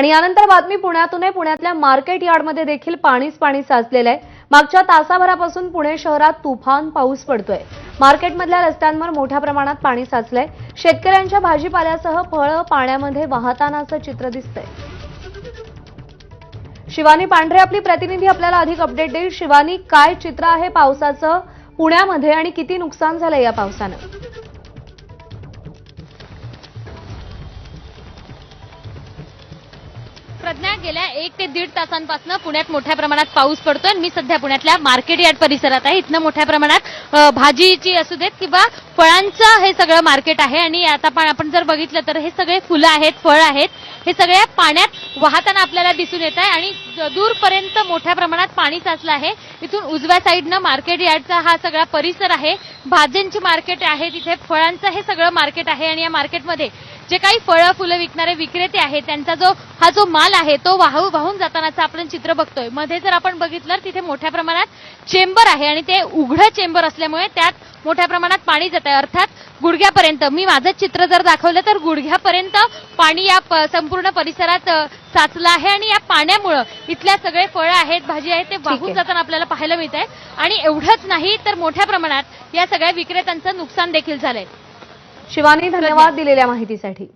आणि यानंतर बातमी पुण्यातून आहे. पुण्यातल्या मार्केट यार्डमध्ये देखील पाणीच पाणी साचलेलं आहे. मागच्या तासाभरापासून पुणे शहरात तुफान पाऊस पडतोय. मार्केटमधल्या रस्त्यांवर मोठ्या प्रमाणात पाणी साचलंय. शेतकऱ्यांच्या भाजीपाल्यासह फळं पाण्यामध्ये वाहतानाचं चित्र दिसतंय. शिवानी पांढरे आपली प्रतिनिधी आपल्याला अधिक अपडेट देईल. शिवानी काय चित्र आहे पावसाचं पुण्यामध्ये आणि किती नुकसान झालंय या पावसानं? प्रज्ञा गेल्या एक ते दीड तासांपासून पुण्यात मोठ्या प्रमाणात पाऊस पडतोय. मी सध्या पुण्यातल्या मार्केट यार्ड परिसरात आहे. इथनं मोठ्या प्रमाणात भाजीची असू देत किंवा फळांचं हे सगळं मार्केट आहे. आणि आता पण आपण जर बघितलं तर हे सगळे फुलं आहेत फळ आहेत. हे सगळ्या पाण्यात वाहताना आपल्याला दिसून येत आहे. आणि दूरपर्यंत मोठ्या प्रमाणात पाणी साचलं आहे. इथून उजव्या साईडनं मार्केट यार्डचा हा सगळा परिसर आहे. भाज्यांची मार्केट आहे तिथे. फळांचं हे सगळं मार्केट आहे. आणि या मार्केटमध्ये जे काही फळं फुलं विकणारे विक्रेते आहेत त्यांचा जो हा जो माल आहे तो वाहू वाहून जातानाचं आपण चित्र बघतोय. मध्ये जर आपण बघितलं तर तिथे मोठ्या प्रमाणात चेंबर आहे आणि ते उघडं चेंबर असल्यामुळे त्यात मोठ्या प्रमाणात पाणी जात आहे. अर्थात गुडघ्यापर्यंत मी माझं चित्र जर दाखवलं तर गुडघ्यापर्यंत पाणी या संपूर्ण परिसरात साचलं आहे आणि या पाण्यामुळं इथल्या सगळे फळं आहेत भाजी आहेत ते वाहून. जाताना आपल्याला पाहायला मिळत आहे. आणि एवढंच नाही तर मोठ्या प्रमाणात या सगळ्या विक्रेत्यांचं नुकसान देखील झालंय. शिवानी धन्यवाद दिलेल्या माहितीसाठी.